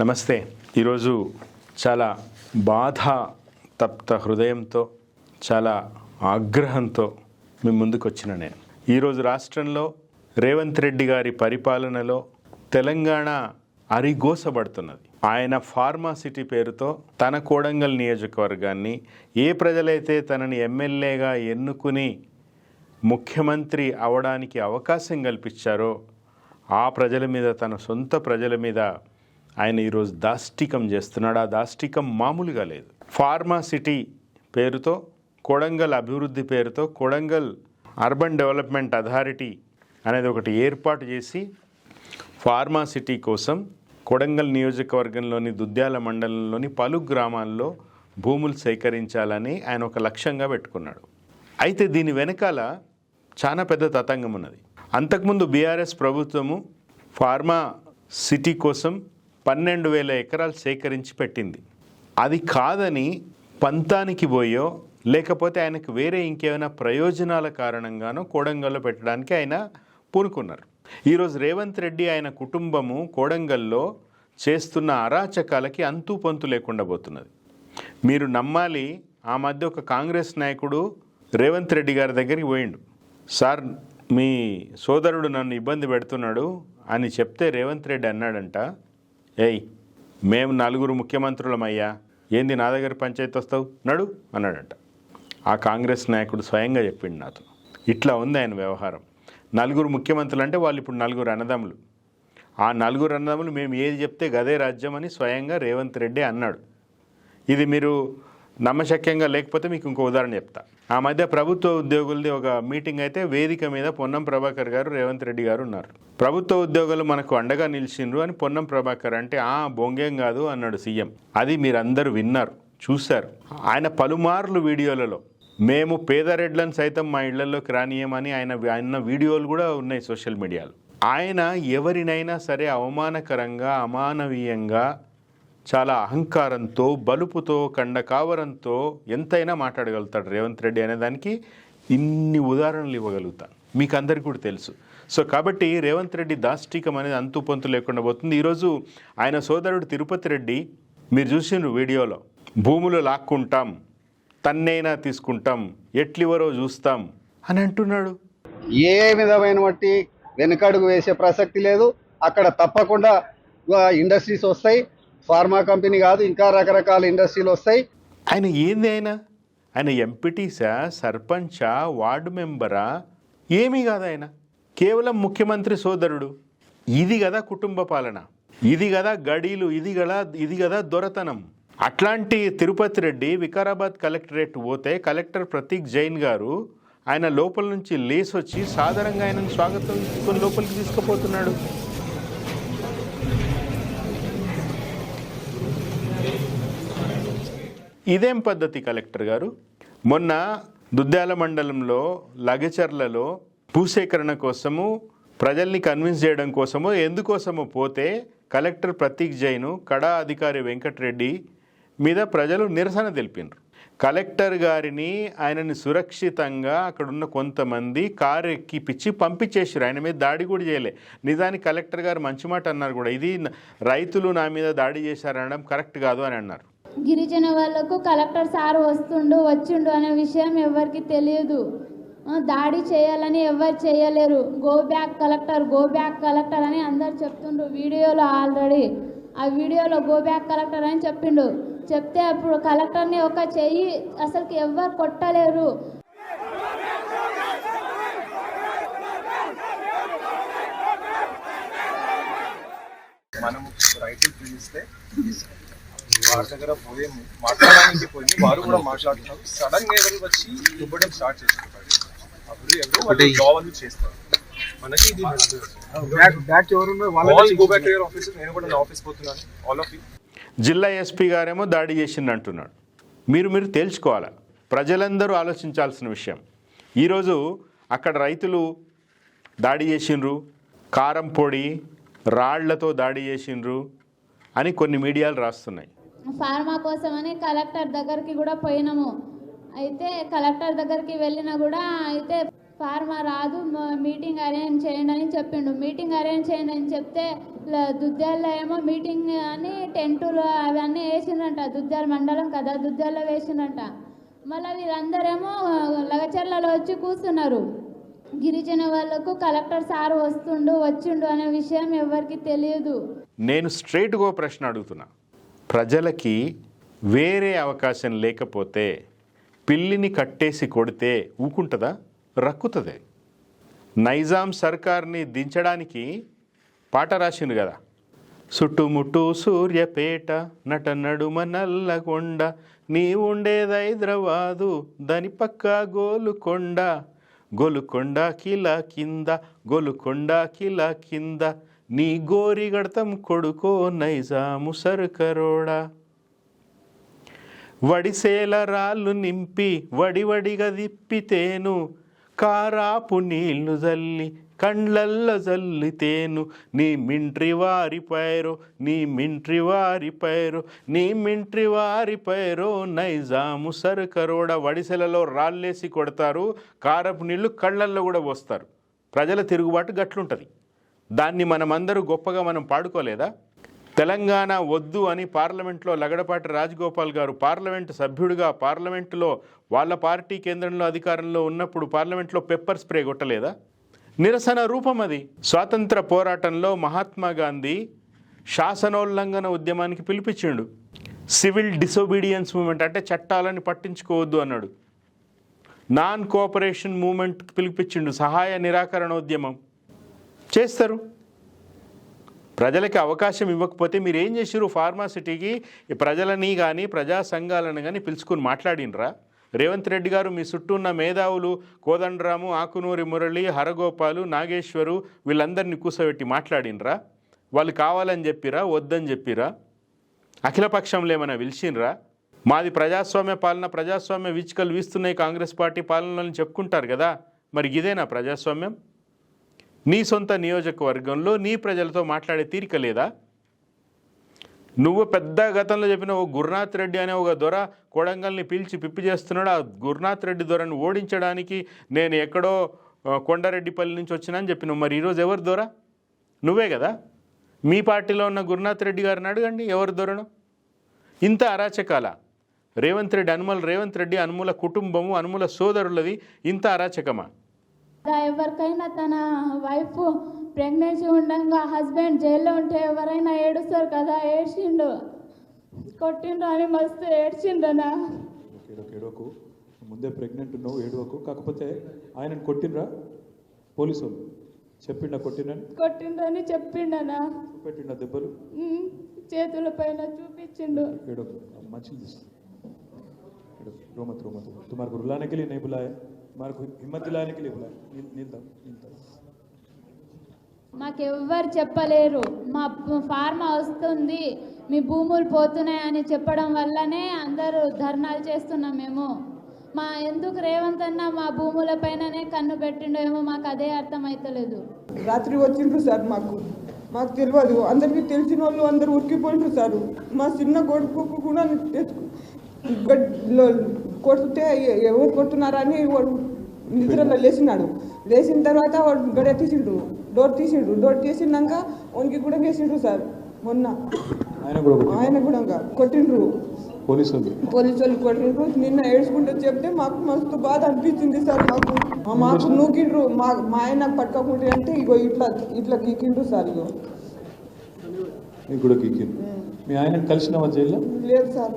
నమస్తే. ఈరోజు చాలా బాధ తప్త హృదయంతో చాలా ఆగ్రహంతో మీ ముందుకు వచ్చిన నేను. ఈరోజు రాష్ట్రంలో రేవంత్ రెడ్డి గారి పరిపాలనలో తెలంగాణ అరిగోసబడుతున్నది. ఆయన ఫార్మాసిటీ పేరుతో తన కోడంగల్ నియోజకవర్గాన్ని ఏ ప్రజలైతే తనని ఎమ్మెల్యేగా ఎన్నుకుని ముఖ్యమంత్రి అవడానికి అవకాశం కల్పించారో ఆ ప్రజల మీద తన సొంత ప్రజల మీద ఆయన ఈరోజు దాష్టికం చేస్తున్నాడు. ఆ దాష్టికం మామూలుగా లేదు. ఫార్మాసిటీ పేరుతో కొడంగల్ అభివృద్ధి పేరుతో కొడంగల్ అర్బన్ డెవలప్మెంట్ అథారిటీ అనేది ఒకటి ఏర్పాటు చేసి ఫార్మాసిటీ కోసం కొడంగల్ నియోజకవర్గంలోని దుద్యాల మండలంలోని పలు గ్రామాల్లో భూములు సేకరించాలని ఆయన ఒక లక్ష్యంగా పెట్టుకున్నాడు. అయితే దీని వెనకాల చాలా పెద్ద తతంగం ఉన్నది. అంతకుముందు బీఆర్ఎస్ ప్రభుత్వము ఫార్మా సిటీ కోసం పన్నెండు వేల ఎకరాలు సేకరించి పెట్టింది. అది కాదని పంతానికి పోయో లేకపోతే ఆయనకు వేరే ఇంకేమైనా ప్రయోజనాల కారణంగానో కోడంగల్లో పెట్టడానికి ఆయన పూనుకున్నారు. ఈరోజు రేవంత్ రెడ్డి ఆయన కుటుంబము కోడంగల్లో చేస్తున్న అరాచకాలకి అంతు పొంతు లేకుండా పోతున్నది. మీరు నమ్మాలి ఆ మధ్య ఒక కాంగ్రెస్ నాయకుడు రేవంత్ రెడ్డి గారి దగ్గరికి పోయిండు. సార్ మీ సోదరుడు నన్ను ఇబ్బంది పెడుతున్నాడు అని చెప్తే రేవంత్ రెడ్డి అన్నాడంట. ఏయ్ మేము నలుగురు ముఖ్యమంత్రులమయ్యా. ఏంది నా దగ్గర పంచాయతీ వస్తావు? నడు అన్నాడంట. ఆ కాంగ్రెస్ నాయకుడు స్వయంగా చెప్పిండు నాతో. ఇట్లా ఉంది ఆయన వ్యవహారం. నలుగురు ముఖ్యమంత్రులు అంటే వాళ్ళు ఇప్పుడు నలుగురు అన్నదమ్ములు. ఆ నలుగురు అన్నదమ్ములు మేము ఏది చెప్తే గదే రాజ్యం అని స్వయంగా రేవంత్ రెడ్డి అన్నాడు. ఇది మీరు నమ్మశక్యంగా లేకపోతే మీకు ఇంకో ఉదాహరణ చెప్తా. ఆ మధ్య ప్రభుత్వ ఉద్యోగులది ఒక మీటింగ్ అయితే వేదిక మీద పొన్నం ప్రభాకర్ గారు రేవంత్ రెడ్డి గారు ఉన్నారు. ప్రభుత్వ ఉద్యోగులు మనకు అండగా నిలిచిండ్రు అని పొన్నం ప్రభాకర్ అంటే ఆ బొంగేం కాదు అన్నాడు సీఎం. అది మీరందరూ విన్నారు చూశారు. ఆయన పలుమార్లు వీడియోలలో మేము పేదరెడ్లను సైతం మా ఇళ్ళలోకి రానియమని ఆయన ఆయన వీడియోలు కూడా ఉన్నాయి సోషల్ మీడియాలో. ఆయన ఎవరినైనా సరే అవమానకరంగా అమానవీయంగా చాలా అహంకారంతో బలుపుతో కండకావరంతో ఎంతైనా మాట్లాడగలుగుతాడు రేవంత్ రెడ్డి అనే దానికి ఇన్ని ఉదాహరణలు ఇవ్వగలుగుతాను. మీకు అందరికీ కూడా తెలుసు. సో కాబట్టి రేవంత్ రెడ్డి దాష్టికం అనేది అంతుపంతు లేకుండా పోతుంది. ఈరోజు ఆయన సోదరుడు తిరుపతి రెడ్డి మీరు చూసిండ్రు వీడియోలో భూములు లాక్కుంటాం తన్నైనా తీసుకుంటాం ఎట్లివరో చూస్తాం అని అంటున్నాడు. ఏ విధమైన బట్టి వెనుకడుగు వేసే ప్రసక్తి లేదు. అక్కడ తప్పకుండా ఇండస్ట్రీస్ వస్తాయి. ఫార్మా కంపెనీ కాదు ఇంకా రకరకాల ఇండస్ట్రీలు వస్తాయి. ఆయన ఏంది ఆయన? ఆయన ఎంపీటీసా సర్పంచా వార్డు మెంబరా? ఏమీ కాదు ఆయన. కేవలం ముఖ్యమంత్రి సోదరుడు. ఇది కదా కుటుంబ పాలన. ఇది కదా గడీలు ఇది కదా ఇది కదా దొరతనం. అట్లాంటి తిరుపతి రెడ్డి వికారాబాద్ కలెక్టరేట్ పోతే కలెక్టర్ ప్రతీక్ జైన్ గారు ఆయన లోపల నుంచి లేసొచ్చి వచ్చి సాధారణంగా ఆయనను స్వాగతం లోపలికి తీసుకుపోతున్నాడు. ఇదేం పద్ధతి కలెక్టర్ గారు? మొన్న దుద్దాల మండలంలో లగచర్లలో భూసేకరణ కోసము ప్రజల్ని కన్విన్స్ చేయడం కోసమో ఎందుకోసమో పోతే కలెక్టర్ ప్రతీక్ జైను కడా అధికారి వెంకటరెడ్డి మీద ప్రజలు నిరసన తెలిపినారు కలెక్టర్ గారిని ఆయనని సురక్షితంగా అక్కడున్న కొంతమంది కారు ఎక్కిపించి పంపించేసారు ఆయన మీద దాడి కూడా చేయలే. నిజానికి కలెక్టర్ గారు మంచి మాట అన్నారు కూడా. ఇది రైతులు నా మీద దాడి చేశారనడం కరెక్ట్ కాదు అని అన్నారు. గిరిజన వాళ్ళకు కలెక్టర్ సార్ వస్తుండు వచ్చిండు అనే విషయం ఎవరికి తెలియదు. దాడి చేయాలని ఎవరు చేయలేరు. Go back collector go back collector అని అందరు చెప్తుండ్రు. వీడియోలో ఆల్రెడీ ఆ వీడియోలో గో బ్యాక్ కలెక్టర్ అని చెప్పిండు. చెప్తే అప్పుడు కలెక్టర్ని ఒక చెయ్యి అసలుకి ఎవ్వరు కొట్టలేరు. మనం రైతులు పిలిస్తే వారి దగ్గర పోయి మాట్లాడడానికి పోయి వారు కూడా మాట్లాడుతున్నారు. సడన్గా ఎవరు వచ్చి ఇవ్వడం స్టార్ట్ చేసుకుంటారు అప్పుడు ఎవరు వాళ్ళు జాబ్ అని చేస్తారు? మనకి ఇది బ్యాక్ బ్యాక్ ఎవరున్నారు వాళ్ళ all go back to your office నేను కూడా నా ఆఫీస్ పోతున్నాను. ఆల్ ఆఫ్ యూ జిల్లా ఎస్పీ గారేమో దాడి చేసింది అంటున్నాడు మీరు మీరు తేల్చుకోవాలా? ప్రజలందరూ ఆలోచించాల్సిన విషయం. ఈరోజు అక్కడ రైతులు దాడి చేసిండ్రు కారం పొడి రాళ్ళతో దాడి చేసిండ్రు అని కొన్ని మీడియాలు రాస్తున్నాయి. ఫార్మా కోసమని కలెక్టర్ దగ్గరికి కూడా పోయినాము. అయితే కలెక్టర్ దగ్గరికి వెళ్ళినా కూడా అయితే ఫార్మా రాదు మీటింగ్ అరేంజ్ చేయండి అని చెప్పిండు. మీటింగ్ అరేంజ్ చేయండి అని చెప్తే ల- దుద్యాల్లో ఏమో మీటింగ్ అని టెంటులు అవన్నీ వేసిండ్రంట. దుద్యాల మండలం కదా దుద్యాల్లో వేసిండ్రంట. మళ్ళీ వీళ్ళందరేమో లగచర్లలో వచ్చి కూర్చున్నారు. గిరిజన వాళ్ళకు కలెక్టర్ సార్ వస్తుండు వచ్చిండు అనే విషయం ఎవరికి తెలియదు. నేను స్ట్రైట్గా ప్రశ్న అడుగుతున్నా. ప్రజలకి వేరే అవకాశం లేకపోతే పిల్లిని కట్టేసి కొడితే ఊకుంటుందా? రక్కుతుంది. నైజాం సర్కార్ని దించడానికి పాట రాసిండు కదా. చుట్టుముట్టు సూర్యపేట నట నడుమ నల్లగొండ నీ ఉండేది హైదరాబాదు దాని పక్క గోలుకొండ గోలుకొండ కిల కింద గోలుకొండ కిల కింద నీ గోరిగడతం కొడుకో నైజాము సర్కరోడా. వడిసేల రాళ్ళు నింపి వడివడిగా దిప్పితేను కారాపు నీళ్ళు జల్లి కండ్లల్ల జల్లితేను నీ మింట్రి వారి పైరో నీ మింట్రి వారి పైరో నీ మింట్రి వారి పైరో నైజాము సరుకరోడ. వడిసెలలో రాళ్ళేసి కొడతారు కారపు నీళ్ళు కళ్ళల్లో కూడా పోస్తారు. ప్రజల తిరుగుబాటు గట్లుంటుంది. దాన్ని మనమందరూ గొప్పగా మనం పాడుకోలేదా? తెలంగాణ వద్దు అని పార్లమెంట్లో లగడపాటి రాజగోపాల్ గారు పార్లమెంటు సభ్యుడిగా పార్లమెంటులో వాళ్ళ పార్టీ కేంద్రంలో అధికారంలో ఉన్నప్పుడు పార్లమెంట్లో పెప్పర్ స్ప్రే కొట్టలేదా? నిరసన రూపం అది. స్వాతంత్ర పోరాటంలో మహాత్మా గాంధీ శాసనోల్లంఘన ఉద్యమానికి పిలిపించిండు. సివిల్ డిసోబీడియన్స్ మూమెంట్ అంటే చట్టాలని పట్టించుకోవద్దు అన్నాడు. నాన్ కోఆపరేషన్ మూమెంట్ పిలిపించిండు సహాయ నిరాకరణ ఉద్యమం. చేస్తారు. ప్రజలకి అవకాశం ఇవ్వకపోతే మీరు ఏం చేసారు ఫార్మాసిటీకి ప్రజలని కానీ ప్రజా సంఘాలను కానీ పిలుచుకుని మాట్లాడినరా? రేవంత్ రెడ్డి గారు మీ చుట్టూ ఉన్న మేధావులు కోదండరాము ఆకునూరి మురళి హరగోపాలు నాగేశ్వరు వీళ్ళందరినీ కూర్చోబెట్టి మాట్లాడినరా? వాళ్ళు కావాలని చెప్పిరా? వద్దని చెప్పిరా? అఖిలపక్షంలో ఏమైనా పిలిచినరా మాది ప్రజాస్వామ్య పాలన ప్రజాస్వామ్య వీచికలు వీస్తున్నాయి కాంగ్రెస్ పార్టీ పాలనలను చెప్పుకుంటారు కదా? మరి ఇదేనా ప్రజాస్వామ్యం? నీ సొంత నియోజకవర్గంలో నీ ప్రజలతో మాట్లాడే తీరిక లేదా? నువ్వు పెద్ద గతంలో చెప్పిన ఓ గురునాథ్ రెడ్డి అనే ఒక దొర కొడంగల్ని పిలిచి పిప్పి చేస్తున్నాడు. ఆ గురునాథ్ రెడ్డి దొరను ఓడించడానికి నేను ఎక్కడో కొండారెడ్డిపల్లి నుంచి వచ్చినా అని చెప్పినావు. మరి ఈరోజు ఎవరు దొర? నువ్వే కదా? మీ పార్టీలో ఉన్న గురునాథ్ రెడ్డి గారిని అడగండి ఎవరు దొరను? ఇంత అరాచకాల. రేవంత్ రెడ్డి అనుమల రేవంత్ రెడ్డి అనుమల కుటుంబము అనుమూల సోదరులది ఇంత అరాచకమా? ఎవరికైనా తన వైఫ్ ప్రెగ్నెన్సీ ఉండగా హస్బెండ్ జైల్లో ఉంటే ఎవరైనా ఏడుస్తారు కదా ఏడ్చిండు కొట్టిండు అని మస్తు ఏడ్చిండనా ఏడవకు ఏడవకు ముందే ప్రెగ్నెంట్ ఉన్నావు ఏడవకు కాకపోతే ఆయనను కొట్టినరా పోలీసు వాళ్ళు చెప్పిండా కొట్టినని కొట్టిండని చెప్పిండనా పెట్టిండా దెబ్బలు ఉమ్, చేతుల పైన చూపించిండు ఏడవకు మంచిది తీసుకో ఏడవకు रोमत रोमत तुम्हारे को रुलाने के लिए नहीं बुलाया మనకు హిమ్మతిలానికి మాకెవ్వరు చెప్పలేరు. మా ఫార్మ్ వస్తుంది మీ భూములు పోతున్నాయని చెప్పడం వల్లనే అందరూ ధర్నాలు చేస్తున్నాం మేము. మా ఎందుకు రేవంత్ అన్న మా భూముల పైననే కన్ను పెట్టిండో ఏమో మాకు అదే అర్థమైతలేదు. రాత్రి వచ్చిండ్రు సార్ మాకు. మాకు తెలియదు అందరికీ తెలిసిన వాళ్ళు అందరు ఉరికిపోయిండ్రు సార్. మా చిన్న కొడుకు కూడా కొడితే ఎవరు కొడుతున్నారని నిద్రలో లేచినాడు. లేచిన తర్వాత వాడు గడ తీసిండ్రు డోర్ తీసిండ్రు డోర్ తీసినాక వానికి కూడా వేసిండ్రు సార్ మొన్న. ఆయన కూడా? ఆయన కూడా కొట్టిండ్రు. పోలీసు వాళ్ళు పోలీసు వాళ్ళు కొట్టిండ్రు. నిన్న ఏడ్చుకుంటూ చెప్తే మాకు మస్తు బాధ అనిపించింది సార్ మాకు. మా- మాకు నూకిండ్రు. మా మా ఆయన పట్టుకోకుంటే అంటే ఇగో ఇట్లా ఇట్లా గీకిండ్రు సార్ ఇగో. నీకు కూడా మీ ఆయన కలిసినావా జైల్లో? లేదు సార్.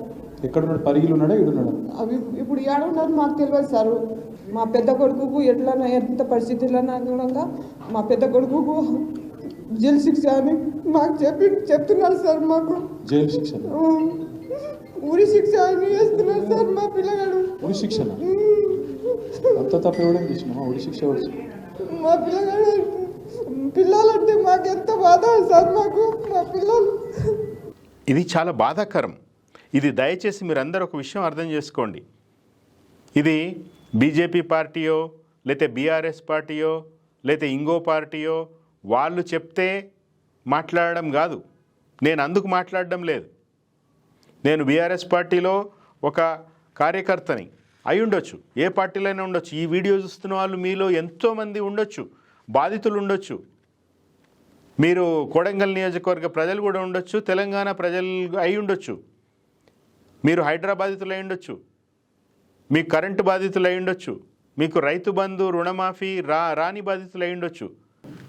ఎక్కడున్నాడు పరిగిలు ఉన్నాడా? ఈడున్నాడా? అవి ఇప్పుడు ఏడ ఉన్నారు మాకు తెలియదు సార్. మా పెద్ద కొడుకుకు ఎట్లా ఎంత పరిస్థితుల్లో కూడా మా పెద్ద కొడుకుకు జైలు శిక్ష అని మాకు చెప్పి చెప్తున్నారు సార్ మాకు. జైలు శిక్షణ ఉమ్, ఉరి శిక్ష అని వేస్తున్నారు సార్ మా పిల్లగాడు. ఉరి శిక్షణ ఉమ్, అంత తప్ప ఎవడేం చేసినామా ఉరి శిక్ష మా పిల్లగాడు పిల్లలంటే మాకు ఎంత బాధ సార్ మాకు మా పిల్లలు. ఇది చాలా బాధాకరం. ఇది దయచేసి మీరందరూ ఒక విషయం అర్థం చేసుకోండి. ఇది బీజేపీ పార్టీయో లేతే బీఆర్ఎస్ పార్టీయో లేతే ఇంగో పార్టీయో వాళ్ళు చెప్తే మాట్లాడడం కాదు. నేను అందుకు మాట్లాడడం లేదు. నేను బీఆర్ఎస్ పార్టీలో ఒక కార్యకర్తని అయి ఉండొచ్చు. ఏ పార్టీలైనా ఉండొచ్చు. ఈ వీడియో చూస్తున్న వాళ్ళు మీలో ఎంతోమంది ఉండొచ్చు. బాధితులు ఉండొచ్చు. మీరు కొడంగల్ నియోజకవర్గ ప్రజలు కూడా ఉండొచ్చు. తెలంగాణ ప్రజలు అయి ఉండొచ్చు. మీరు హైదరాబాదితులు అయి ఉండొచ్చు. మీకు కరెంటు బాధితులు అయి ఉండొచ్చు. మీకు రైతు బంధు రుణమాఫీ రా రాని బాధితులు అయి ఉండొచ్చు.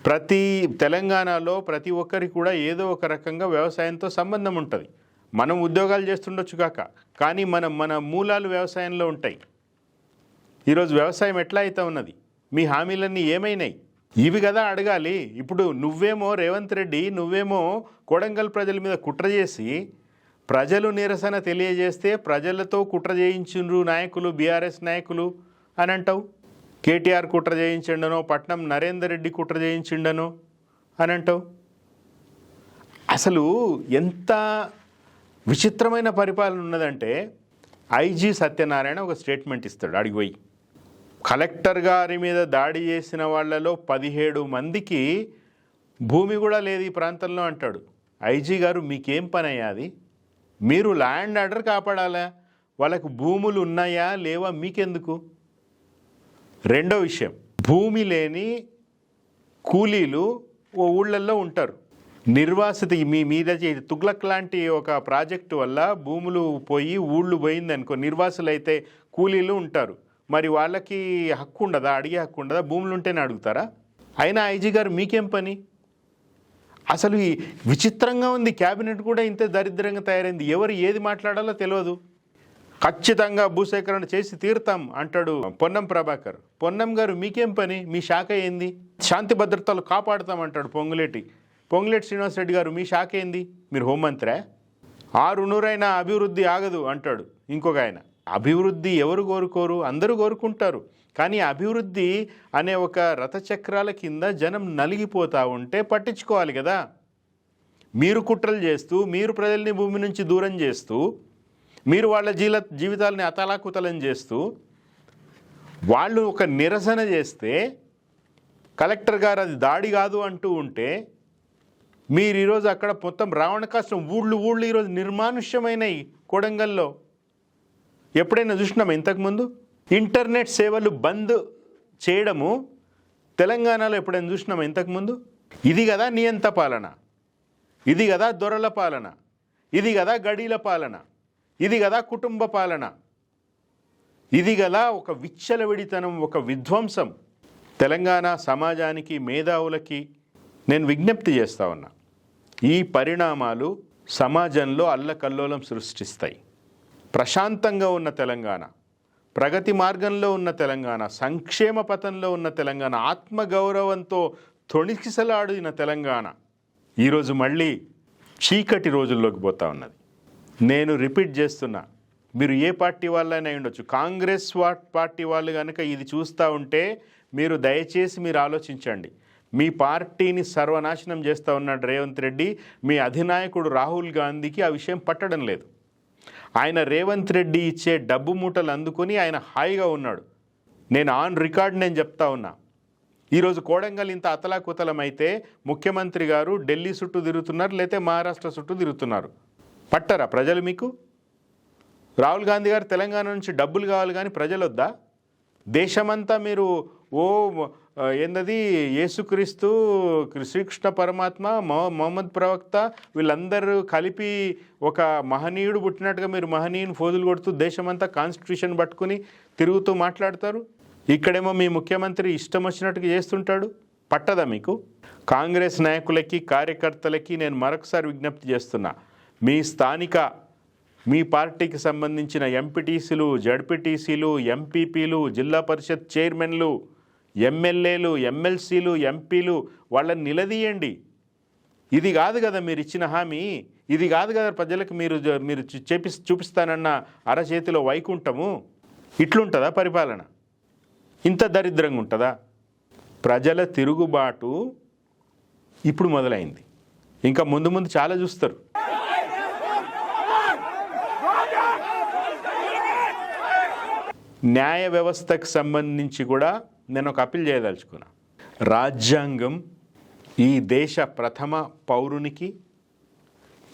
ప్రతి తెలంగాణలో ప్రతి ఒక్కరికి కూడా ఏదో ఒక రకంగా వ్యవసాయంతో సంబంధం ఉంటుంది. మనం ఉద్యోగాలు చేస్తుండొచ్చు కాక కానీ మనం మన మూలాలు వ్యవసాయంలో ఉంటాయి. ఈరోజు వ్యవసాయం ఎట్లా అయితే ఉన్నది? మీ హామీలన్నీ ఏమైనాయి? ఇవి కదా అడగాలి. ఇప్పుడు నువ్వేమో రేవంత్ రెడ్డి నువ్వేమో కొడంగల్ ప్రజల మీద కుట్ర చేసి ప్రజలు నిరసన తెలియజేస్తే ప్రజలతో కుట్ర చేయించుండ్రు నాయకులు బీఆర్ఎస్ నాయకులు అని అంటావు? కేటీఆర్ కుట్ర చేయించిండనో పట్నం నరేందర్ రెడ్డి కుట్ర చేయించిండనో అని అంటావు? అసలు ఎంత విచిత్రమైన పరిపాలన ఉన్నదంటే ఐజీ సత్యనారాయణ ఒక స్టేట్మెంట్ ఇస్తాడు అడిగిపోయి కలెక్టర్ గారి మీద దాడి చేసిన వాళ్ళలో పదిహేడు మందికి భూమి కూడా లేదు ఈ ప్రాంతంలో అంటాడు. ఐజీ గారు మీకేం పని అయ్యా అది? మీరు ల్యాండ్ ఆర్డర్ కాపాడాలా? వాళ్ళకు భూములు ఉన్నాయా? లేవా? మీకెందుకు? రెండో విషయం. భూమి లేని కూలీలు ఓ ఊళ్ళల్లో ఉంటారు. నిర్వాసిత మీ మీద చే- తుగ్లక్ లాంటి ఒక ప్రాజెక్టు వల్ల భూములు పోయి ఊళ్ళు పోయిందనుకో నిర్వాసులైతే నిర్వాసులు అయితే కూలీలు ఉంటారు. మరి వాళ్ళకి హక్కు ఉండదా? అడిగే హక్కు ఉండదా? భూములు ఉంటేనే అడుగుతారా? అయినా ఐజీ గారు మీకేం పని? అసలు ఈ విచిత్రంగా ఉంది. క్యాబినెట్ కూడా ఇంత దరిద్రంగా తయారైంది. ఎవరు ఏది మాట్లాడాలో తెలియదు ఖచ్చితంగా భూసేకరణ చేసి తీరుతాం అంటాడు పొన్నం ప్రభాకర్. పొన్నం గారు మీకేం పని? మీ శాఖ ఏంది? శాంతి భద్రతలు కాపాడుతాం అంటాడు పొంగులేటి. పొంగులేటి శ్రీనివాస్ రెడ్డి గారు మీ శాఖ ఏంది? మీరు హోంమంత్రే? ఆరు నూరైన అభివృద్ధి ఆగదు అంటాడు ఇంకొక ఆయన. అభివృద్ధి ఎవరు కోరుకోరు? అందరూ కోరుకుంటారు. కానీ అభివృద్ధి అనే ఒక రథచక్రాల కింద జనం నలిగిపోతూ ఉంటే పట్టించుకోవాలి కదా. మీరు కుట్రలు చేస్తూ మీరు ప్రజల్ని భూమి నుంచి దూరం చేస్తూ మీరు వాళ్ళ జీల జీవితాలని అతలాకుతలం చేస్తూ వాళ్ళు ఒక నిరసన చేస్తే కలెక్టర్ గారు అది దాడి కాదు అంటూ ఉంటే మీరు ఈరోజు అక్కడ మొత్తం రావణ కష్టం ఊళ్ళు ఊళ్ళు ఈరోజు నిర్మానుష్యమైనవి కొడంగల్లో ఎప్పుడైనా చూసినామా ఇంతకుముందు? ఇంటర్నెట్ సేవలు బంద్ చేయడము తెలంగాణలో ఎప్పుడైనా చూసినామా ఇంతకుముందు? ఇది కదా నియంత పాలన. ఇది కదా దొరల పాలన. ఇది కదా గడీల పాలన. ఇది కదా కుటుంబ పాలన. ఇది కదా ఒక విచ్చలవిడితనం ఒక విధ్వంసం తెలంగాణ సమాజానికి మేధావులకి నేను విజ్ఞప్తి చేస్తా ఉన్నా. ఈ పరిణామాలు సమాజంలో అల్లకల్లోలం సృష్టిస్తాయి. ప్రశాంతంగా ఉన్న తెలంగాణ ప్రగతి మార్గంలో ఉన్న తెలంగాణ సంక్షేమ పథంలో ఉన్న తెలంగాణ ఆత్మగౌరవంతో తొణికిసలాడిన తెలంగాణ ఈరోజు మళ్ళీ చీకటి రోజుల్లోకి పోతా ఉన్నది. నేను రిపీట్ చేస్తున్నా మీరు ఏ పార్టీ వాళ్ళైనా ఉండొచ్చు. కాంగ్రెస్ పార్టీ వాళ్ళు కనుక ఇది చూస్తూ ఉంటే మీరు దయచేసి మీరు ఆలోచించండి. మీ పార్టీని సర్వనాశనం చేస్తూ ఉన్నాడు రేవంత్ రెడ్డి మీ అధినాయకుడు రాహుల్ గాంధీకి ఆ విషయం పట్టడం లేదు. ఆయన రేవంత్ రెడ్డి ఇచ్చే డబ్బు మూటలు అందుకొని ఆయన హాయిగా ఉన్నాడు. నేను ఆన్ రికార్డ్ నేను చెప్తా ఉన్నా. ఈరోజు కోడంగల్ ఇంత అతలాకుతలం అయితే ముఖ్యమంత్రి గారు ఢిల్లీ చుట్టూ తిరుగుతున్నారు లేతే మహారాష్ట్ర చుట్టూ తిరుగుతున్నారు. పట్టరా ప్రజలు మీకు? రాహుల్ గాంధీ గారు తెలంగాణ నుంచి డబ్బులు కావాలి కానీ ప్రజలొద్దా? దేశమంతా మీరు ఓ ఏందది? యేసుక్రీస్తు శ్రీకృష్ణ పరమాత్మ మొహమ్మద్ ప్రవక్త వీళ్ళందరూ కలిపి ఒక మహనీయుడు పుట్టినట్టుగా మీరు మహనీయుని ఫోజులు కొడుతూ దేశమంతా కాన్స్టిట్యూషన్ పట్టుకుని తిరుగుతూ మాట్లాడతారు? ఇక్కడేమో మీ ముఖ్యమంత్రి ఇష్టం వచ్చినట్టుగా చేస్తుంటాడు. పట్టదా మీకు? కాంగ్రెస్ నాయకులకి కార్యకర్తలకి నేను మరొకసారి విజ్ఞప్తి చేస్తున్నా. మీ స్థానిక మీ పార్టీకి సంబంధించిన ఎంపీటీసీలు జడ్పీటీసీలు ఎంపీపీలు జిల్లా పరిషత్ చైర్మన్లు ఎమ్మెల్యేలు ఎమ్మెల్సీలు ఎంపీలు వాళ్ళని నిలదీయండి. ఇది కాదు కదా మీరు ఇచ్చిన హామీ. ఇది కాదు కదా ప్రజలకు మీరు జ- మీరు చేపి చూపిస్తానన్న అరచేతిలో వైకుంఠము. ఇట్లుంటుందా పరిపాలన? ఇంత దరిద్రంగా ఉంటుందా? ప్రజల తిరుగుబాటు ఇప్పుడు మొదలైంది. ఇంకా ముందు ముందు చాలా చూస్తారు. న్యాయ వ్యవస్థకు సంబంధించి కూడా నేను ఒక అప్పీల్ చేయదలుచుకున్నా. రాజ్యాంగం ఈ దేశ ప్రథమ పౌరునికి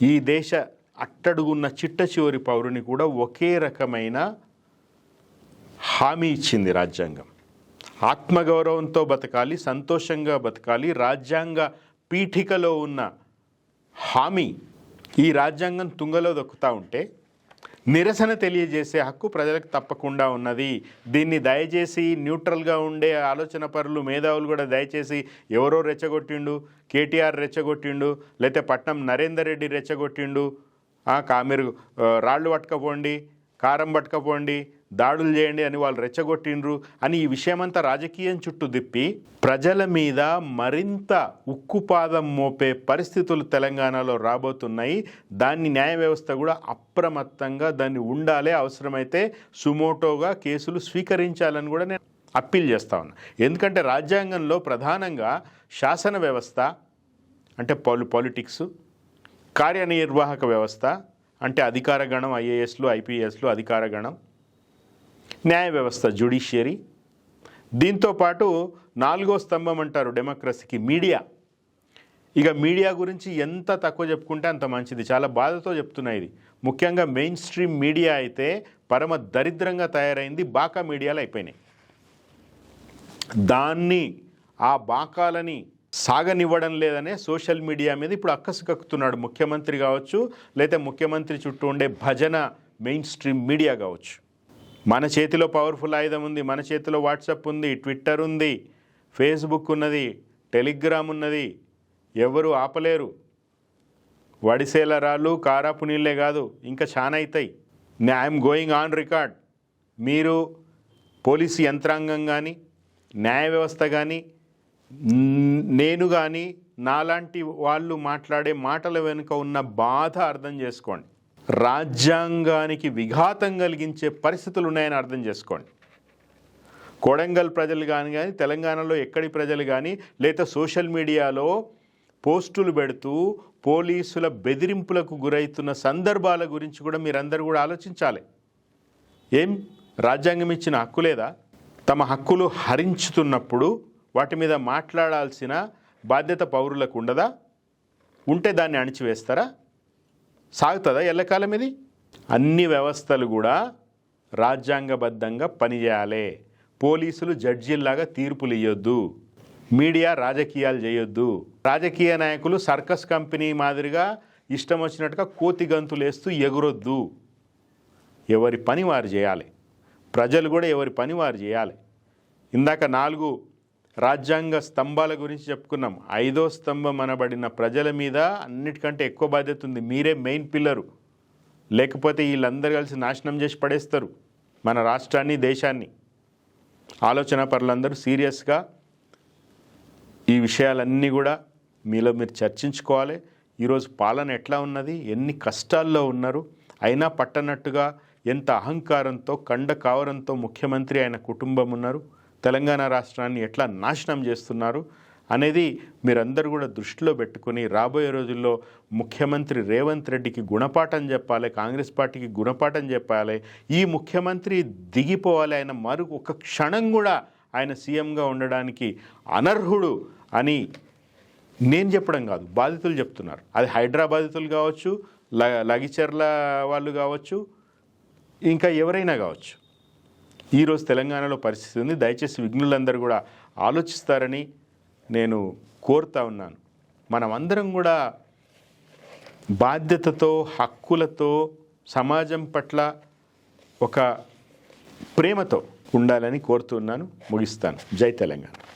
ఈ దేశ అట్టడుగున్న చిట్ట చివరి పౌరుని కూడా ఒకే రకమైన హామీ ఇచ్చింది రాజ్యాంగం. ఆత్మగౌరవంతో బతకాలి సంతోషంగా బతకాలి రాజ్యాంగ పీఠికలో ఉన్న హామీ ఈ రాజ్యాంగం తుంగలో దొక్కుతూ ఉంటే నిరసన తెలియజేసే హక్కు ప్రజలకు తప్పకుండా ఉన్నది. దీన్ని దయచేసి న్యూట్రల్గా ఉండే ఆలోచన పరులు మేధావులు కూడా దయచేసి ఎవరో రెచ్చగొట్టిండు కేటీఆర్ రెచ్చగొట్టిండు లేకపోతే పట్నం నరేందర్ రెడ్డి రెచ్చగొట్టిండు. మీరు రాళ్ళు పట్టుకపోండి కారం పట్టుకపోండి దాడులు చేయండి అని వాళ్ళు రెచ్చగొట్టిండ్రు అని ఈ విషయమంతా రాజకీయం చుట్టూ దిప్పి ప్రజల మీద మరింత ఉక్కుపాదం మోపే పరిస్థితులు తెలంగాణలో రాబోతున్నాయి. దాన్ని న్యాయ వ్యవస్థ కూడా అప్రమత్తంగా దాన్ని ఉండాలి అవసరమైతే సుమోటోగా కేసులు స్వీకరించాలని కూడా నేను అప్పీల్ చేస్తా ఉన్నా. ఎందుకంటే రాజ్యాంగంలో ప్రధానంగా శాసన వ్యవస్థ అంటే పాలి పాలిటిక్స్ కార్యనిర్వాహక వ్యవస్థ అంటే అధికార గణం ఐఏఎస్లు ఐపీఎస్లు అధికార గణం న్యాయ వ్యవస్థ జ్యుడిషియరీ దీంతో పాటు నాలుగో స్తంభం అంటారు డెమోక్రసీకి మీడియా. ఇక మీడియా గురించి ఎంత తక్కువ చెప్పుకుంటే అంత మంచిది. చాలా బాధతో చెప్తున్నా ఇది. ముఖ్యంగా మెయిన్ స్ట్రీమ్ మీడియా అయితే పరమ దరిద్రంగా తయారైంది బాకా మీడియాలు అయిపోయినాయి. దాన్ని ఆ బాకాలని సాగనివ్వడం లేదనే సోషల్ మీడియా మీద ఇప్పుడు అక్కసు కక్కుతున్నాడు ముఖ్యమంత్రి కావచ్చు లేదా ముఖ్యమంత్రి చుట్టూ ఉండే భజన మెయిన్ స్ట్రీమ్ మీడియా కావచ్చు. మన చేతిలో పవర్ఫుల్ ఆయుధం ఉంది మన చేతిలో వాట్సాప్ ఉంది ట్విట్టర్ ఉంది ఫేస్బుక్ ఉన్నది టెలిగ్రామ్ ఉన్నది. ఎవరు ఆపలేరు. వడిసేల రాళ్ళు కారాపు నీళ్ళే కాదు ఇంకా చాలా అవుతాయి ఐఎమ్ గోయింగ్ ఆన్ రికార్డ్ మీరు పోలీసు యంత్రాంగం కానీ న్యాయ వ్యవస్థ కానీ నేను కానీ నాలాంటి వాళ్ళు మాట్లాడే మాటల వెనుక ఉన్న బాధ అర్థం చేసుకోండి. రాజ్యాంగానికి విఘాతం కలిగించే పరిస్థితులు ఉన్నాయని అర్థం చేసుకోండి. కొడంగల్ ప్రజలు కానీ కానీ తెలంగాణలో ఎక్కడి ప్రజలు కానీ లేదా సోషల్ మీడియాలో పోస్టులు పెడుతూ పోలీసుల బెదిరింపులకు గురవుతున్న సందర్భాల గురించి కూడా మీరందరూ కూడా ఆలోచించాలి. ఏం? రాజ్యాంగం ఇచ్చిన హక్కు లేదా? తమ హక్కులు హరించుతున్నప్పుడు వాటి మీద మాట్లాడాల్సిన బాధ్యత పౌరులకు ఉండదా? ఉంటే దాన్ని అణిచివేస్తారా? సాగుతుందా ఎల్లకాలం ఇది? అన్ని వ్యవస్థలు కూడా రాజ్యాంగబద్ధంగా పనిచేయాలి. పోలీసులు జడ్జీల్లాగా తీర్పులు ఇవ్వద్దు మీడియా రాజకీయాలు చేయొద్దు. రాజకీయ నాయకులు సర్కస్ కంపెనీ మాదిరిగా ఇష్టం వచ్చినట్టుగా కోతి గంతులు వేస్తూ ఎగురొద్దు. ఎవరి పని వారు చేయాలి. ప్రజలు కూడా ఎవరి పని వారు చేయాలి. ఇందాక నాలుగు రాజ్యాంగ స్తంభాల గురించి చెప్పుకున్నాం. ఐదో స్తంభం అనబడిన ప్రజల మీద అన్నిటికంటే ఎక్కువ బాధ్యత ఉంది. మీరే మెయిన్ పిల్లరు లేకపోతే వీళ్ళందరూ కలిసి నాశనం చేసి పడేస్తారు మన రాష్ట్రాన్ని దేశాన్ని. ఆలోచన పరులందరూ సీరియస్గా ఈ విషయాలన్నీ కూడా మీలో మీరు చర్చించుకోవాలి. ఈరోజు పాలన ఎట్లా ఉన్నది? ఎన్ని కష్టాల్లో ఉన్నారు? అయినా పట్టనట్టుగా ఎంత అహంకారంతో కండ కావరంతో ముఖ్యమంత్రి ఆయన కుటుంబం ఉన్నారు. తెలంగాణ రాష్ట్రాన్ని ఎట్లా నాశనం చేస్తున్నారు అనేది మీరందరూ కూడా దృష్టిలో పెట్టుకొని రాబోయే రోజుల్లో ముఖ్యమంత్రి రేవంత్ రెడ్డికి గుణపాఠం చెప్పాలి కాంగ్రెస్ పార్టీకి గుణపాఠం చెప్పాలి ఈ ముఖ్యమంత్రి దిగిపోవాలి ఆయన మరు ఒక క్షణం కూడా ఆయన సీఎంగా ఉండడానికి అనర్హుడు అని నేను చెప్పడం కాదు బాధితులు చెప్తున్నారు. అది హైడ్రాబాధితులు కావచ్చు ల- లగిచెర్ల వాళ్ళు కావచ్చు ఇంకా ఎవరైనా కావచ్చు. ఈరోజు తెలంగాణలో పరిస్థితి ఉంది. దయచేసి విఘ్నులందరూ కూడా ఆలోచిస్తారని నేను కోరుతా ఉన్నాను. మనం అందరం కూడా బాధ్యతతో హక్కులతో సమాజం పట్ల ఒక ప్రేమతో ఉండాలని కోరుతున్నాను ముగిస్తాను. జై తెలంగాణ.